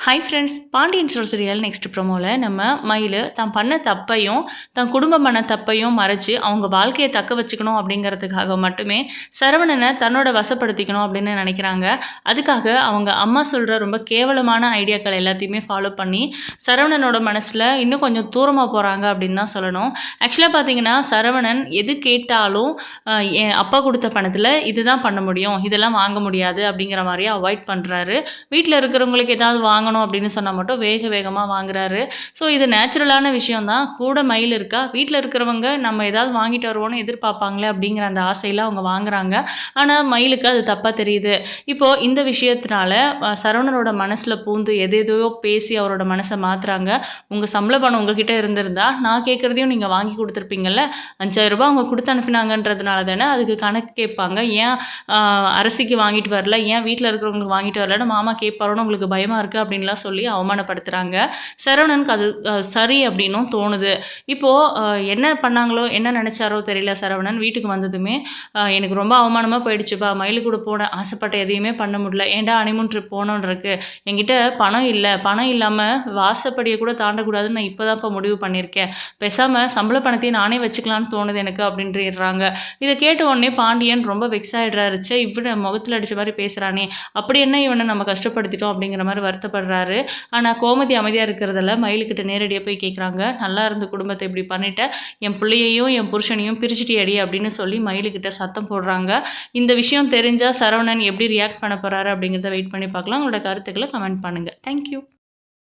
Hi friends Pandian store serial next ப்ரோமோவில் நம்ம மயில் தான் பண்ண தப்பையும் தன் குடும்பம் பண்ண தப்பையும் மறைச்சு அவங்க வாழ்க்கையை தக்க வச்சுக்கணும் அப்படிங்கிறதுக்காக மட்டுமே சரவணனை தன்னோட வசப்படுத்திக்கணும் அப்படின்னு நினைக்கிறாங்க. அதுக்காக அவங்க அம்மா சொல்கிற ரொம்ப கேவலமான ஐடியாக்கள் எல்லாத்தையுமே ஃபாலோ பண்ணி சரவணனோட மனசில் இன்னும் கொஞ்சம் தூரமாக போகிறாங்க அப்படின்னு தான் சொல்லணும். ஆக்சுவலாக பார்த்தீங்கன்னா சரவணன் எது கேட்டாலும் என் அப்பா கொடுத்த பணத்தில் இதுதான் பண்ண முடியும் இதெல்லாம் வாங்க முடியாது அப்படிங்கிற மாதிரியே அவாய்ட் பண்ணுறாரு வீட்டில் இருக்கிறவங்களுக்கு ஏதாவது வாங்கணும் அப்படின்னு சொன்னால் மட்டும் வேக வேகமாக வாங்குறாரு. ஸோ இது நேச்சுரலான விஷயம்தான். கூட மயில் இருக்கா? வீட்டில் இருக்கிறவங்க நம்ம ஏதாவது வாங்கிட்டு வருவோம்னு எதிர்பார்ப்பாங்களே அப்படிங்கிற அந்த ஆசையில் அவங்க வாங்குறாங்க. ஆனால் மயிலுக்கு அது தப்பாக தெரியுது. இப்போது இந்த விஷயத்தினால சரவணனோட மனசில் பூந்து எது எதையோ பேசி அவரோட மனசை மாற்றுறாங்க உங்கள் சம்பள பணம் உங்ககிட்ட இருந்திருந்தா நான் கேட்குறதையும் நீங்கள் வாங்கி கொடுத்துருப்பீங்கல்ல? அஞ்சாயிரம் ரூபாய் அவங்க கொடுத்து அனுப்பினாங்கன்றதுனால தானே அதுக்கு கணக்கு கேட்பாங்க. ஏன் அரசிக்கு வாங்கிட்டு வரல? ஏன் வீட்டில் இருக்கிறவங்களுக்கு வாங்கிட்டு வரலன்னு மாமா கேட்பாரோன்னு உங்களுக்கு பயமாக இருக்குது அப்படின்னு அப்படின்லாம் சொல்லி அவமானப்படுத்துகிறாங்க சரவணனுக்கு அது சரி அப்படின்னும் தோணுது. இப்போது என்ன பண்ணாங்களோ என்ன நினச்சாரோ தெரியல சரவணன். வீட்டுக்கு வந்ததுமே எனக்கு ரொம்ப அவமானமாக போயிடுச்சுப்பா. மயிலு கூட போன ஆசைப்பட்ட எதையுமே பண்ண முடியல. ஏன்டா அனிமூன் ட்ரிப் போனோன்றிருக்கு என்கிட்ட பணம் இல்லை. பணம் இல்லாமல் வாசப்படியை கூட தாண்டக்கூடாதுன்னு நான் இப்போ இப்போ முடிவு பண்ணியிருக்கேன். பேசாமல் சம்பள பணத்தையும் நானே வச்சுக்கலான்னு தோணுது எனக்கு அப்படின்றாங்க இதை கேட்ட உடனே பாண்டியன் ரொம்ப வெக்ஸ் ஆகிடுறாருச்சு இவனை முகத்தில் அடித்த மாதிரி பேசுகிறானே அப்படி என்ன இவனை நம்ம கஷ்டப்படுத்திட்டோம் அப்படிங்கிற மாதிரி வருத்தப்படுறாரு ஆனால் கோமதி அமைதியாக இருக்கிறதில்ல. மயிலுக்கிட்ட நேரடியாக போய் கேட்குறாங்க நல்லா இருந்த குடும்பத்தை இப்படி பண்ணிட்டேன் என் பிள்ளையையும் என் புருஷனையும் பிரிச்சுட்டியடி அப்படின்னு சொல்லி மயிலுக்கிட்ட சத்தம் போடுறாங்க. இந்த விஷயம் தெரிஞ்சால் சரவணன் எப்படி ரியாக்ட் பண்ண போகிறாரு அப்படிங்கிறத வெயிட் பண்ணி பார்க்கலாம். உங்களோட கருத்துக்களை கமெண்ட் பண்ணுங்கள் தேங்க்யூ